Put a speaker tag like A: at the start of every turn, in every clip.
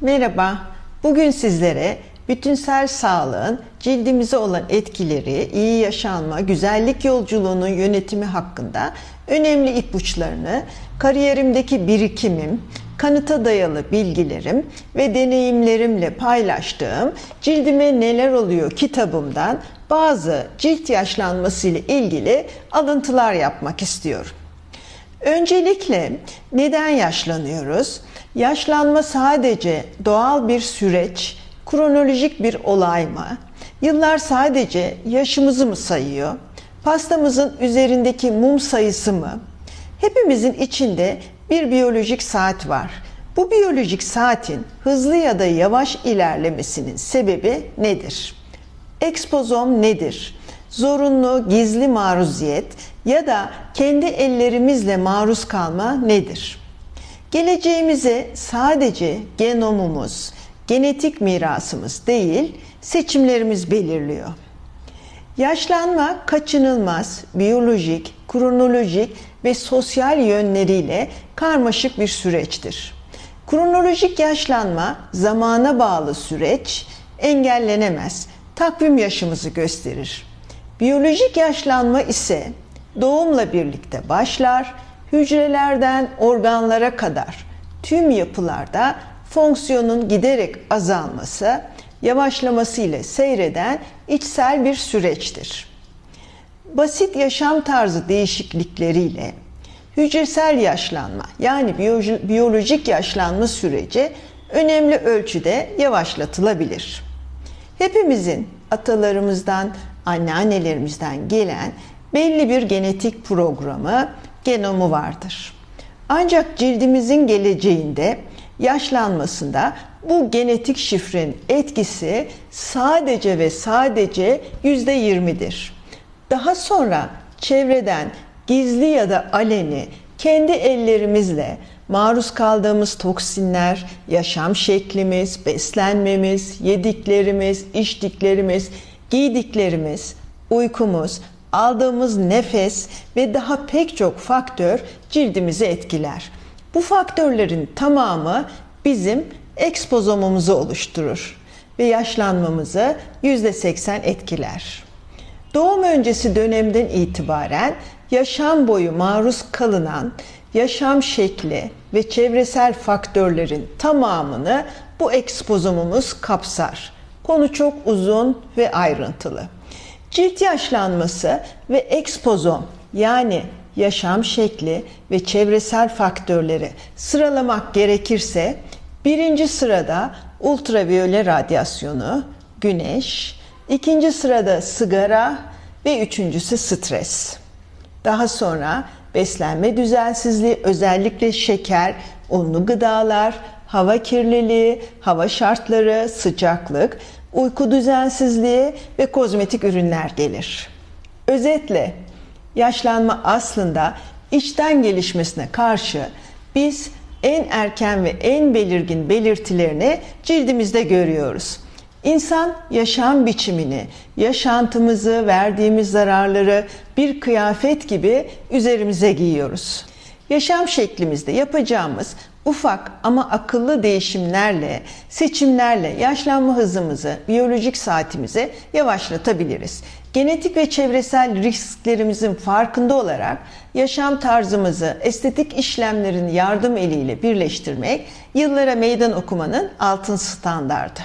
A: Merhaba. Bugün sizlere bütünsel sağlığın cildimize olan etkileri, iyi yaşanma, güzellik yolculuğunun yönetimi hakkında önemli ipuçlarını, kariyerimdeki birikimim, kanıta dayalı bilgilerim ve deneyimlerimle paylaştığım Cildime Neler Oluyor kitabımdan bazı cilt yaşlanması ile ilgili alıntılar yapmak istiyorum. Öncelikle neden yaşlanıyoruz? Yaşlanma sadece doğal bir süreç, kronolojik bir olay mı? Yıllar sadece yaşımızı mı sayıyor? Pastamızın üzerindeki mum sayısı mı? Hepimizin içinde bir biyolojik saat var. Bu biyolojik saatin hızlı ya da yavaş ilerlemesinin sebebi nedir? Ekspozom nedir? Zorunlu gizli maruziyet ya da kendi ellerimizle maruz kalma nedir? Geleceğimizi sadece genomumuz, genetik mirasımız değil, seçimlerimiz belirliyor. Yaşlanma kaçınılmaz, biyolojik, kronolojik ve sosyal yönleriyle karmaşık bir süreçtir. Kronolojik yaşlanma zamana bağlı süreç engellenemez. Takvim yaşımızı gösterir. Biyolojik yaşlanma ise doğumla birlikte başlar, hücrelerden organlara kadar tüm yapılarda fonksiyonun giderek azalması, yavaşlaması ile seyreden içsel bir süreçtir. Basit yaşam tarzı değişiklikleriyle hücresel yaşlanma yani biyolojik yaşlanma süreci önemli ölçüde yavaşlatılabilir. Hepimizin atalarımızdan, anneannelerimizden gelen belli bir genetik programı, genomu vardır. Ancak cildimizin geleceğinde yaşlanmasında bu genetik şifrenin etkisi sadece ve sadece yüzde yirmidir. Daha sonra çevreden gizli ya da aleni kendi ellerimizle maruz kaldığımız toksinler, yaşam şeklimiz, beslenmemiz, yediklerimiz, içtiklerimiz, giydiklerimiz, uykumuz, aldığımız nefes ve daha pek çok faktör cildimizi etkiler. Bu faktörlerin tamamı bizim ekspozomumuzu oluşturur ve yaşlanmamızı %80 etkiler. Doğum öncesi dönemden itibaren yaşam boyu maruz kalınan yaşam şekli ve çevresel faktörlerin tamamını bu ekspozomumuz kapsar. Konu çok uzun ve ayrıntılı. Cilt yaşlanması ve ekspozom yani yaşam şekli ve çevresel faktörleri sıralamak gerekirse birinci sırada ultraviyole radyasyonu, güneş, ikinci sırada sigara ve üçüncüsü stres. Daha sonra beslenme düzensizliği, özellikle şeker, unlu gıdalar, hava kirliliği, hava şartları, sıcaklık, uyku düzensizliği ve kozmetik ürünler gelir. Özetle yaşlanma aslında içten gelişmesine karşı biz en erken ve en belirgin belirtilerini cildimizde görüyoruz. İnsan yaşam biçimini, yaşantımızı, verdiğimiz zararları bir kıyafet gibi üzerimize giyiyoruz. Yaşam şeklimizde yapacağımız ufak ama akıllı değişimlerle, seçimlerle yaşlanma hızımızı, biyolojik saatimizi yavaşlatabiliriz. Genetik ve çevresel risklerimizin farkında olarak yaşam tarzımızı estetik işlemlerin yardım eliyle birleştirmek yıllara meydan okumanın altın standardı.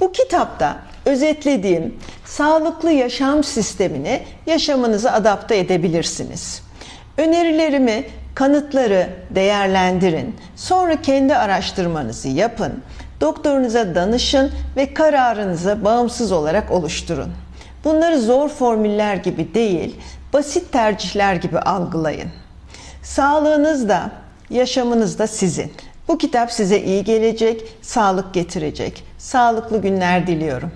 A: Bu kitapta özetlediğim sağlıklı yaşam sistemini yaşamınıza adapte edebilirsiniz. Önerilerimi, kanıtları değerlendirin. Sonra kendi araştırmanızı yapın. Doktorunuza danışın ve kararınızı bağımsız olarak oluşturun. Bunları zor formüller gibi değil, basit tercihler gibi algılayın. Sağlığınız da, yaşamınız da sizin. Bu kitap size iyi gelecek, sağlık getirecek. Sağlıklı günler diliyorum.